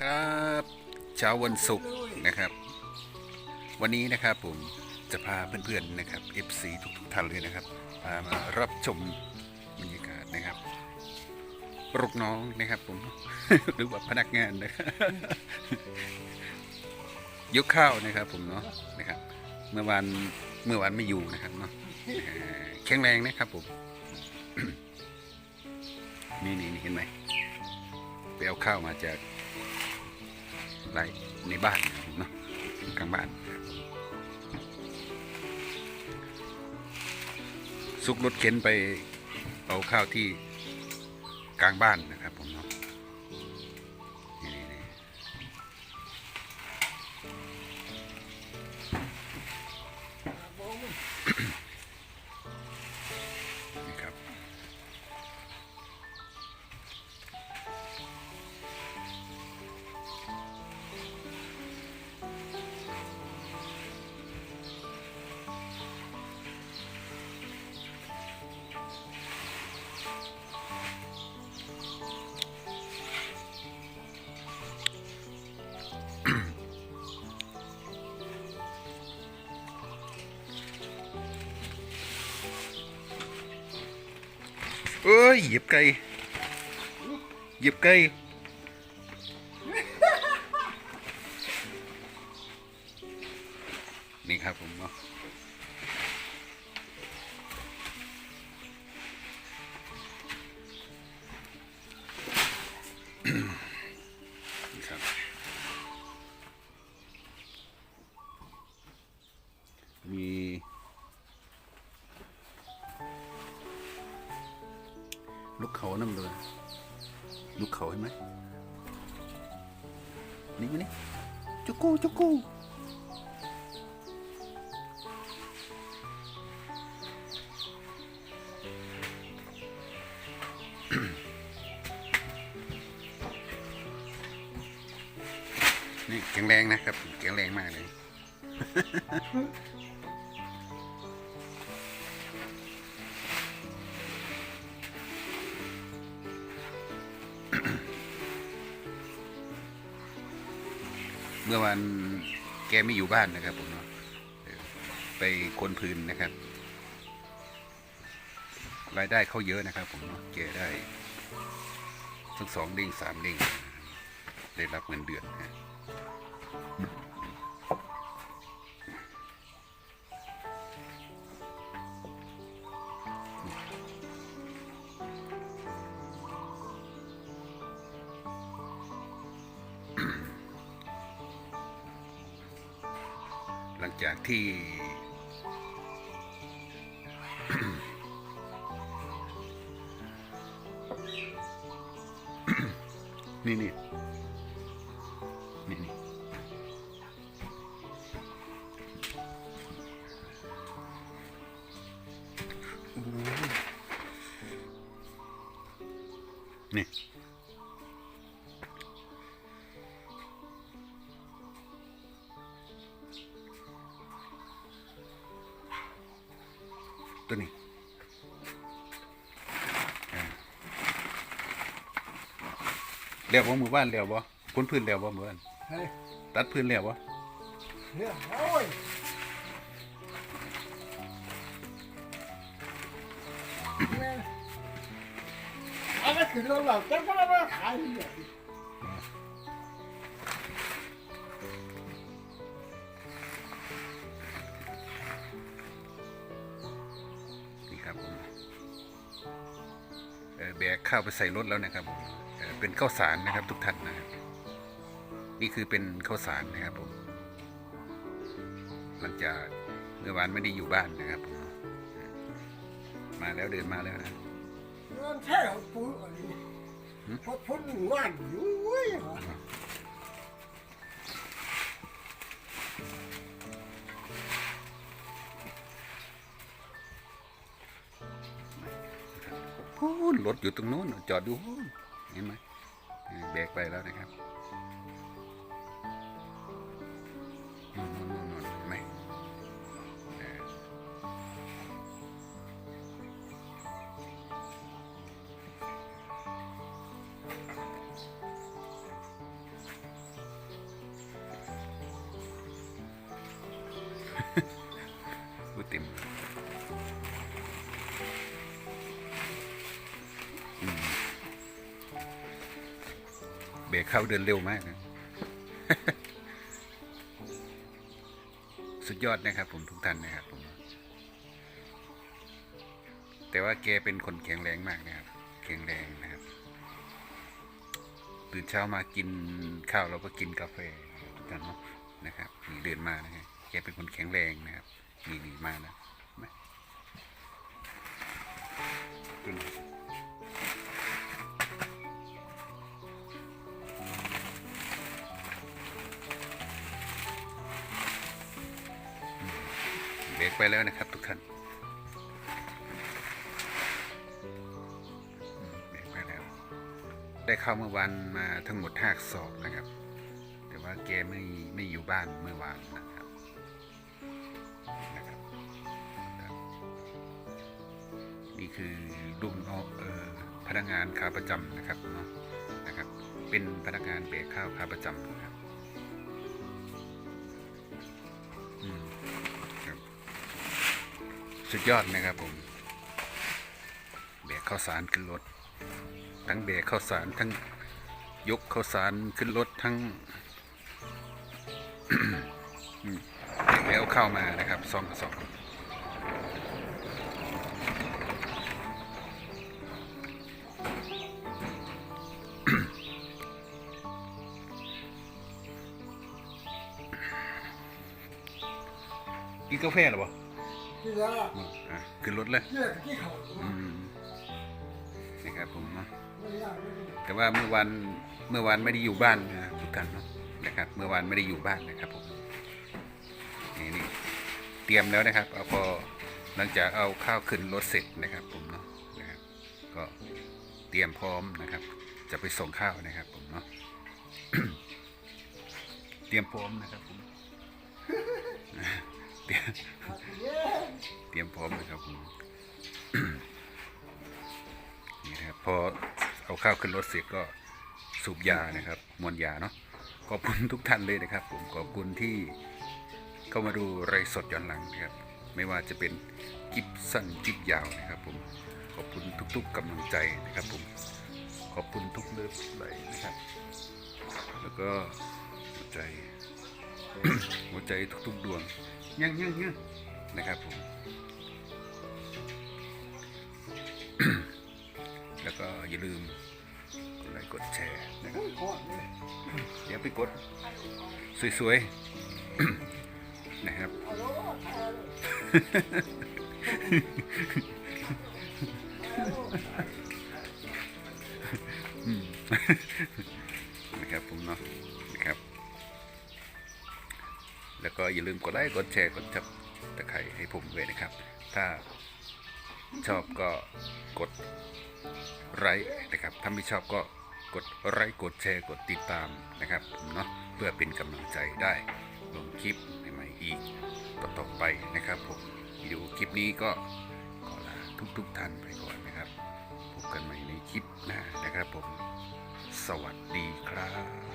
ครับเช้าวันศุกร์นะครับ วันนี้นะครับผมจะพาเพื่อนๆนะครับ FC ทุกๆท่านเลยนะครับพามารับชมบรรยากาศนะครับปลุกน้องนะครับผม หรือว่าพนักงานนะครับยกข้าวนะครับ ผมเนาะนะครับ เมื่อวานเมื่อวานไม่อยู่นะครับเนาะแข็งแรงนะครับผมนี่นี่นี่เห็นไหมไปเอาข้าวมาจาก ไร่ในบ้านเนาะกลางบ้าน ซุกรถเข็นไปเอาข้าวที่กลางบ้านนะ เอ้ยเหยียบไก่เหยียบไก่ ลูกเขานั่นเลยลูกเขาเห็นไหมนี่มานี่จุกูจุกกูนี่แข็งแรงนะครับแข็งแรงมากเลย มื่อวันแกไม่อยู่บ้านนะครับผมเนาะไปคนพื้นนะครับ รายได้เขาเยอะนะครับผมเนาะแกได้ทั้งสองเด้งสามเด้งได้รับเงินเดือนนะ หลังจากที่ นี่นี่นี่นี่นี่ ตัวนี้อ่าเรียกว่าหมู่บ้านเรียกว่าพ้นพื้นเรียกว่าหมู่บ้านเฮ้ยตัดพื้นเรียกว่าเนี่ยโอ้ยแม่เอะไรคือเราเราแต่ก็เราไม่ขาย เลยนี่ครับผมเอ่อแบกข้าวไปใส่รถแล้วนะครับผมเอ่อเป็นข้าวสารนะครับทุกท่านนะครับนี่คือเป็นข้าวสารนะครับผมหลังจากเมื่อวานไม่ได้อยู่บ้านนะครับผมมาแล้วเดินมาแล้วนะมันใช่ของปูอะไรพอพ้นงานอยู่เว้ย นรถอยู่ตรงนู้นจอดอยู่เห็นไหมเออแบกไปแล้วนะครับ เบรกเข้าเดินเร็วมากนะสุดยอดนะครับ ผมทุกท่านนะครับผมแต่ว่าแกเป็นคนแข็งแรงมากนะครับแข็งแรงนะครับตื่นเช้ามากินข้าวเราก็กินกาแฟทุกท่านเนาะนะครับนี่เดินมานะฮะแกเป็นคนแข็งแรงนะครับนี่นี่มาแล้วมาขึ้นอื เบรกไปแล้วนะครับ ทุกท่านเบรกไปแล้ว ได้เข้าเมื่อวานมาทั้งหมดห้าศอกนะครับ แต่ว่าแกไม่ไม่อยู่บ้านเมื่อวานนะครับนะครับ นี่คือลุงเอาเออพนักงานขาประจำนะครับเนาะนะครับ เป็นพนักงานเบรกข้าวขาประจำนะครับ สุดยอดนะครับผมเบรกข้าวสารขึ้นรถ ทั้งเบรกข้าวสารทั้งยกข้าวสารขึ้นรถทั้งแล้วเข้ามานะครับสองกระสอบกินกาแฟหรอปะที่แล้ว อืมอะขึ้นรถเลยเยี่ยที่เขาอืมนะครับผมเนาะไม่ยากไม่ยากแต่ว่าเมื่อวันเมื่อวานไม่ได้อยู่บ้านนะทุกท่านเนาะนะครับ เมื่อวานไม่ได้อยู่บ้านนะครับผมนี่นี่เตรียมแล้วนะครับเอาพอหลังจากเอาข้าวขึ้นรถเสร็จนะครับ ผมเนาะนะครับ ก็เตรียมพร้อมนะครับ จะไปส่งข้าวนะครับ ผมเนาะเตรียมพร้อมนะครับผมเตรียม เตรียมพร้อมนะครับผมนี่นะครับพอเอาข้าวขึ้นรถเสร็จก็สูบยานะครับ มวนยาเนาะขอบคุณทุกท่านเลยนะครับ ผมขอบคุณที่เข้ามาดูไรสดย้อนหลังนะครับ ไม่ว่าจะเป็นคลิปสั้นคลิปยาวนะครับ ผมขอบคุณทุก ๆกำลังใจนะครับ ผมขอบคุณทุกเลิฟไหลนะครับ แล้วก็หัวใจหัวใจทุกๆดวงยังยังยังนะครับผม แล้วก็อย่าลืมกดไลค์กดแชร์นะครับเดี๋ยวไปกดสวยๆนะครับนะครับผมเนาะนะครับ แล้วก็อย่าลืมกดไลค์กดแชร์กดจับตะไคร่ให้ผมด้วยนะครับ ถ้า ชอบก็กดไลค์นะครับ ถ้าไม่ชอบก็กดไลค์กดแชร์กดติดตามนะครับเนาะเพื่อเป็นกำลังใจได้ลงคลิปใหม่ๆอีกต่อๆไปนะครับผมวิดีโอคลิปนี้ก็ขอลาทุกๆท่านไปก่อนนะครับพบกันใหม่ในคลิปหน้านะครับผม สวัสดีครับ